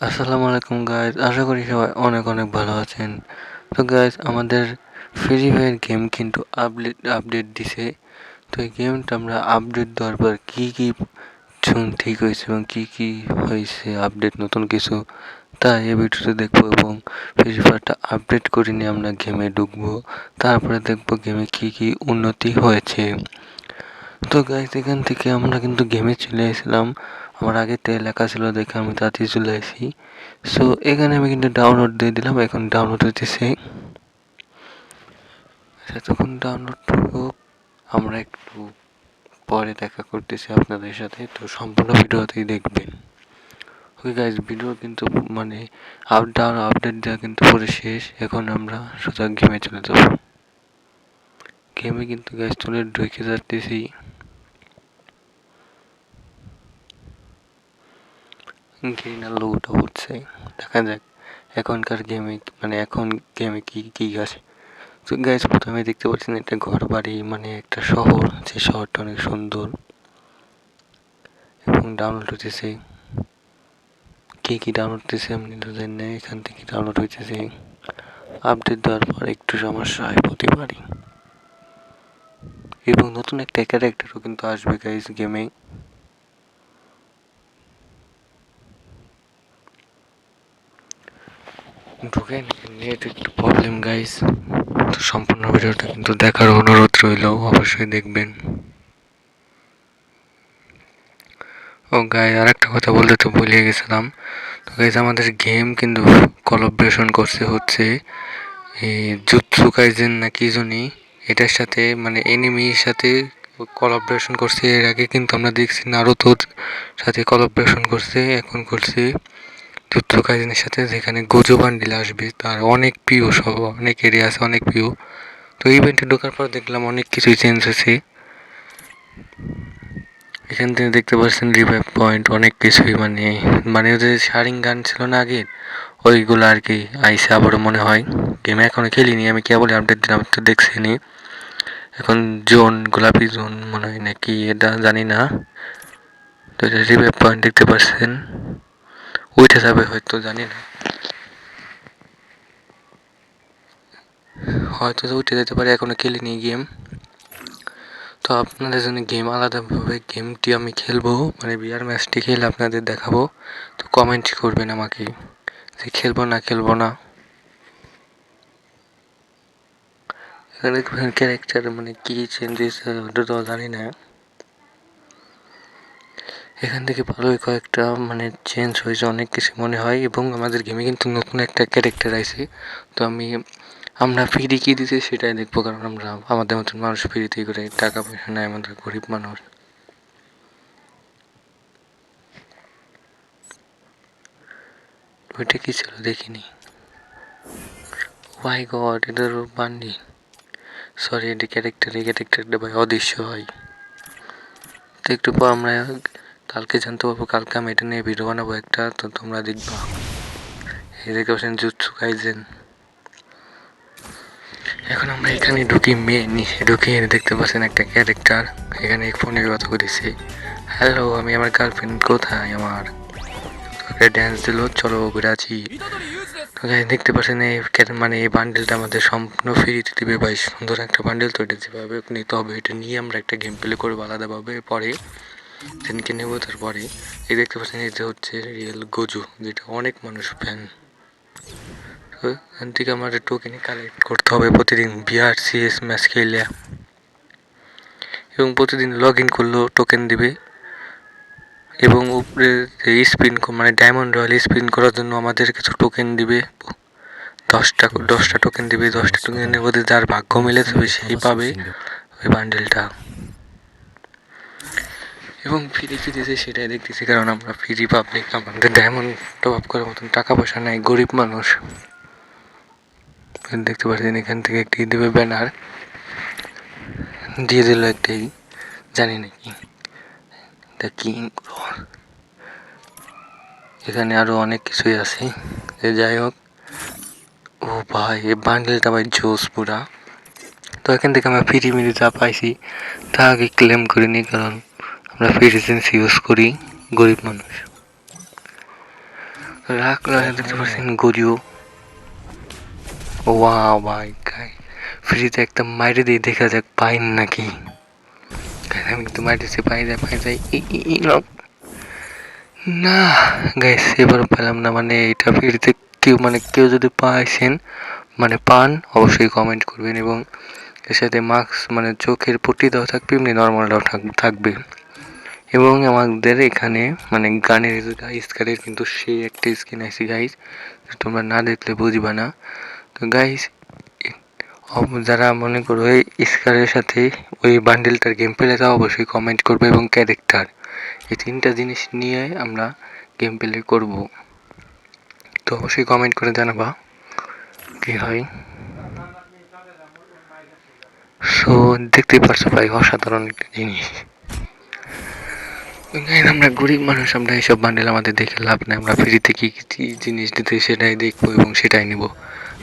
আসসালামু আলাইকুম গাইজ আশা করি সবাই অনেক অনেক ভালো আছেন। তো গাইজ আমাদের ফ্রি ফায়ার গেম কিন্তু আপডেট আপডেট দিছে। তো, এই গেমটা আমরা আপডেট দেওয়ার পর কী কী ঠিক হয়েছে এবং কী কী হয়েছে আপডেট নতুন কিছু, তা এই ভিডিওতে দেখব এবং ফ্রি ফায়ারটা আপডেট করে নিয়ে আমরা গেমে ঢুকবো। তারপরে দেখব গেমে কী কী উন্নতি হয়েছে। তো গাইজ এখান থেকে আমরা কিন্তু গেমে চলে এসেছিলাম আমার আগে তে লেখা ছিল দেখে আমি তাড়াতাড়ি চলে আসি। সো এখানে আমি কিন্তু ডাউনলোড দিয়ে দিলাম, এখন ডাউনলোড হতেছে এতক্ষণ ডাউনলোড হোক আমরা একটু পরে দেখা করতেছি আপনাদের সাথে। তো সম্পূর্ণ ভিডিওতেই দেখবেন। ওকে গাইজ ভিডিও কিন্তু মানে আপ ডাউন আপডেট দেওয়া কিন্তু পুরো শেষ। এখন আমরা সোজা গেমে চলে যাব। গেমে কিন্তু গ্যাস চলে ঢুকে যাচ্তেছি। গ্রিনার লোগোটা উঠছে দেখা যাক, এখনকার গেমে মানে এখন গেমে কি কি আছে। তো গ্যাস প্রথমে দেখতে পাচ্ছেন একটা ঘর বাড়ি মানে একটা শহর। যে শহরটা অনেক সুন্দর। এবং ডাউনলোড হতেছে কে কী ডাউনলোড হতেছে আপনি তো জানেন না, এখান থেকে ডাউনলোড হইতেছে। আপডেট দেওয়ার পর একটু সমস্যা হয় হতে পারে এবং নতুন একটা ক্যারেক্টারও কিন্তু আসবে গাইস গেমে ঢুকেন নেট একটু প্রবলেম গাইস তো সম্পূর্ণ ভিডিওটা কিন্তু দেখার অনুরোধ রইল, অবশ্যই দেখবেন। ও গাই আর একটা কথা বলতে তো ভুলে গেছিলাম। তো গাইজ আমাদের গেম কিন্তু কলাবরেশন করছে, হচ্ছে জুৎসু কাইজেন না কি জনি, এটার সাথে মানে এনিমির সাথে কলাবরেশন করছে। এর আগে কিন্তু আমরা দেখছি নারুতোর সাথে কলাবরেশন করছে, এখন করছে কাইজেনের সাথে যেখানে গোজো আসবে, তার অনেক প্রিয় সব অনেক এরিয়া আছে, অনেক প্রিয় তো ইভেন্টে ঢোকার পর দেখলাম অনেক কিছুই চেঞ্জ হয়েছে। এখান থেকে দেখতে পাচ্ছেন রিভাইভ পয়েন্ট অনেক কিছুই মানে মানে ওদের শারিং গান ছিল না আগে, ওইগুলো আর কি আইসে আবারও মনে হয়। গেম এখনও খেলিনি, আমি কেবল আপডেট দিলাম, তো দেখছিনি। এখন জোন, গোলাপি জোন মনে হয় নাকি, এটা জানি না। তো এটা রিভাইভ পয়েন্ট দেখতে পাচ্ছেন। উঠে যাবে হয়তো, জানি না। হয়তো উঠে যেতে পারে, এখনও খেলিনি গেম তো আপনাদের জন্য গেম আলাদাভাবে গেমটি আমি খেলব মানে বিয়ার ম্যাচটি খেলে আপনাদের দেখাবো। তো কমেন্ট করবেন আমাকে যে খেলব না খেলব না। ক্যারেক্টার মানে কী চেঞ্জেস ওটা তো জানি না। এখান থেকে ভালোই কয়েকটা মানে চেঞ্জ হয়েছে, অনেক কিছু মনে হয় এবং আমাদের গেমে কিন্তু নতুন একটা ক্যারেক্টার আছে তো আমি, আমরা ফ্রি কী দিতে সেটাই দেখব, কারণ আমরা আমাদের মতন মানুষ ফ্রিতেই করে টাকা পয়সা নেয় আমাদের গরিব মানুষ। ওইটা কি ছিল দেখিনি। ওয়াই গড এটার বান্ডি সরি এটা ক্যারেক্টার এই ক্যারেক্টারটা ভাই অদৃশ্য হয়। তো একটু পর আমরা কালকে জানতে পারব, কালকে আমি এটা নিয়ে ভিডিও বানাবো একটা, তো তোমরা দেখবা। পাচ্ছেন জুৎসু কাইজেন। এখন আমরা এখানে ঢুকি মেয়ে ঢুকি দেখতে পাচ্ছেন একটা ক্যারেক্টার এখানে ফোনে কথা করেছি হ্যালো আমি আমার গার্লফ্রেন্ড কোথায় আমার? তোকে ড্যান্স দিল, চলো আছি দেখতে পাচ্ছেন এই মানে এই বান্ডেলটা আমাদের সম্পূর্ণ ফ্রিতে দিবে, ভাই। সুন্দর একটা বান্ডেল তো এটা যেভাবে নিতে হবে। এটা নিয়ে আমরা একটা গেম প্লে করব আলাদাভাবে পরে। সেদিনকে নেব তারপরে। এই দেখতে পাচ্ছেন, এটা হচ্ছে রিয়েল গোজু যেটা অনেক মানুষ ফ্যান এখান থেকে আমার টোকেন কালেক্ট করতে হবে প্রতিদিন বিআর সিএস ম্যাচ খেলে এবং প্রতিদিন লগ ইন করলেও টোকেন দিবে। এবং উপরে স্পিন মানে ডায়মন্ড রয়্যাল স্পিন করার জন্য আমাদের কিছু টোকেন দিবে। দশটা দশটা টোকেন দিবে, দশটা টোকেনের মধ্যে যার ভাগ্য মিলে তবে সেই পাবে ওই বান্ডেলটা এবং ফ্রি কি দিয়েছে সেটাই দেখতেছি, কারণ আমরা ফ্রি পাবলিক আমাদের ডায়মন্ড টপ আপ করার মতন টাকা পয়সা নাই, গরিব মানুষ। দেখতে পাচ্ছেন এখান থেকে একটি দেবে ব্যানার দিয়ে দিল একটি, জানি নাকি দ্য কিং এখানে আরও অনেক কিছুই আছে। যে যাই হোক। ও ভাই এই বান্ডেলটা ভাই জোস পুরা। তো এখান থেকে আমরা ফ্রি মিলি যা পাইছি। তা আগে ক্লেম করিনি কারণ আমরা ফ্রি ইউজ করি, গরিব মানুষ। তো রাখ দেখতে পাচ্ছেন গরিও ওয়াও ভাই গাই ফ্রিতে একটা মাইরে দিয়ে দেখা যাক, পাইন নাকি? আমি কিন্তু মাইরেছি পাই যায় পাই যায়। না। গাইস এবার পেলাম না মানে এটা ফ্রিতে কেউ মানে কেউ যদি পাইছেন মানে পান, অবশ্যই কমেন্ট করবেন এবং এর সাথে মাস্ক মানে চোখের পট্টি দেওয়া থাকবে, এমনি নর্মালটাও থাকবে। এবং আমাদের এখানে মানে গানের স্কারের কিন্তু সেই একটা স্কিন আছে গাইস তোমরা না দেখলে বুঝবা না। তো গাইস যারা মনে করো স্কারের সাথে ওই বান্ডেলটার গেম প্লে তা অবশ্যই কমেন্ট করবে এবং ক্যারেক্টার এই তিনটা জিনিস নিয়ে আমরা গেম প্লে করব। তো অবশ্যই কমেন্ট করে জানাবা, কি হয়? সো দেখতেই পারছ ভাই, অসাধারণ একটা জিনিস। আমরা গরিব মানুষ, আমরা এইসব বান্ডেল আমাদের দেখে লাভ নেই। আমরা ফ্রিতে কি কি জিনিস দিতে সেটাই দেখব এবং সেটাই নিব।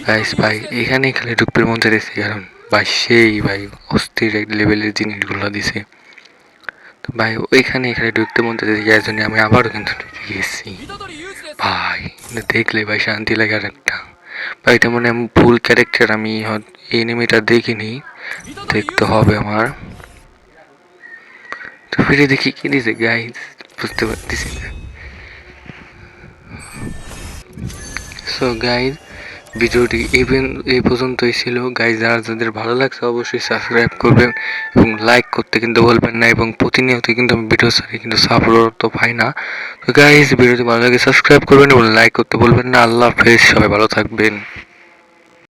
গাইস ভাই, এখানেই খালি ঢুকতে মন চাইছে কারণ ভাই সেই ভাই অস্থির লেভেলের জিনিসগুলো দিছে। তো ভাই ওইখানে এখানে ঢুকতে মন চাইছে যার জন্য আমি আবারও কিন্তু ঢুকে গেছি। ভাই দেখলে ভাই শান্তি লাগে আর একটা। ভাই, এটা মনে ক্যারেক্টার আমি এনিমিটা দেখিনি। দেখতে হবে আমার। ফিরে দেখি কি দিছে গাইস বুঝতে পারতেছি না। সো গাইজ ভিডিওটি ইভেন এই পর্যন্তই ছিল। গাইজ যারা যাদের ভালো লাগছে, অবশ্যই সাবস্ক্রাইব করবেন এবং লাইক করতে কিন্তু বলবেন না এবং প্রতিনিয়ত কিন্তু আমি ভিডিও ছাড়ি, কিন্তু সাপোর্ট তো পাই না। তো গাইজ ভিডিওটি ভালো লাগে সাবস্ক্রাইব করবেন এবং লাইক করতে বলবেন না। আল্লাহ হাফেজ, সবাই ভালো থাকবেন।